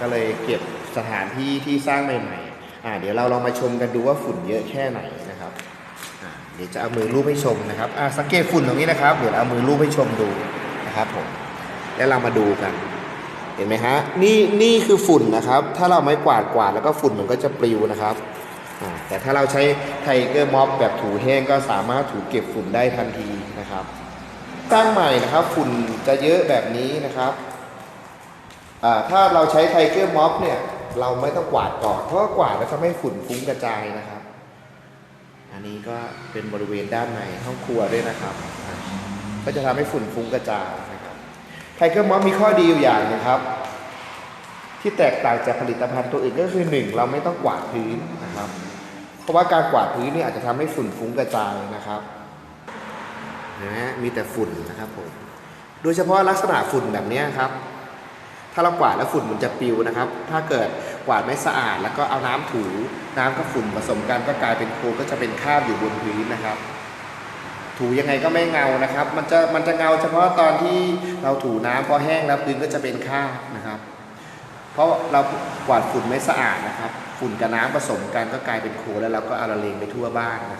ก็เลยเก็บสถานที่ที่สร้างใหม่ๆอ่าเดี๋ยวเราลองมาชมกันดูว่าฝุ่นเยอะแค่ไหนนะครับอ่าเดี๋ยวจะเอามือลูบให้ชมนะครับอ่าสังเกตฝุ่นตรงนี้นะครับ เดี๋ยวเอามือลูบให้ชมดูนะครับผมแล้วเรามาดูกันเห็นไหมฮะนี่นี่คือฝุ่นนะครับ ถ้าเราไม่กวาดกวาดแล้วก็ฝุ่นมันก็จะปลิวนะครับอ่าแต่ถ้าเราใช้ไทเกอร์ม็อบแบบถูแห้งก็สามารถถูเก็บฝุ่นได้ทันทีนะครับสร้างใหม่นะครับ ฝุ่นจะเยอะแบบนี้นะครับ ถ้าเราใช้ไทเกอร์ม็อบเนี่ย เราไม่ต้องกวาดก่อนเพราะว่ากวาดแล้วทำให้ฝุ่นฟุ้งกระจายนะครับ อันนี้ก็เป็นบริเวณด้านในห้องครัวด้วยนะครับ ก็จะทำให้ฝุ่นฟุ้งกระจายนะครับไทเกอร์ม็อบมีข้อดีอยู่อย่างหนะครับ ที่แตกต่างจากผลิตภัณฑ์ตัวอื่นก็คือหนึ่งเราไม่ต้องกวาดพื้นนะครับ เพราะว่าการกวาดพื้นเนี่ยอาจจะทำให้ฝุ่นฟุ้งกระจายนะครับนะฮะมีแต่ฝุ่นนะครับผมโดยเฉพาะลักษณะฝุ่นแบบนี้ครับ ถ้าเรากวาดแล้วฝุ่นมันจะปิวนะครับ ถ้าเกิดกวาดไม่สะอาด แล้วก็เอาน้ำถู น้ำกับฝุ่นผสมกันก็กลายเป็นโคลนก็จะเป็นคราบอยู่บนพื้นนะครับ ถูยังไงก็ไม่เงานะครับ มันจะมันจะเงาเฉพาะตอนที่เราถูน้ำพอแห้งแล้วพื้นก็จะเป็นคราบนะครับ เพราะเรากวาดฝุ่นไม่สะอาดนะครับ ฝุ่นกับน้ำผสมกันก็กลายเป็นโคลนแล้วเราก็เอาละเลงไปทั่วบ้านนะ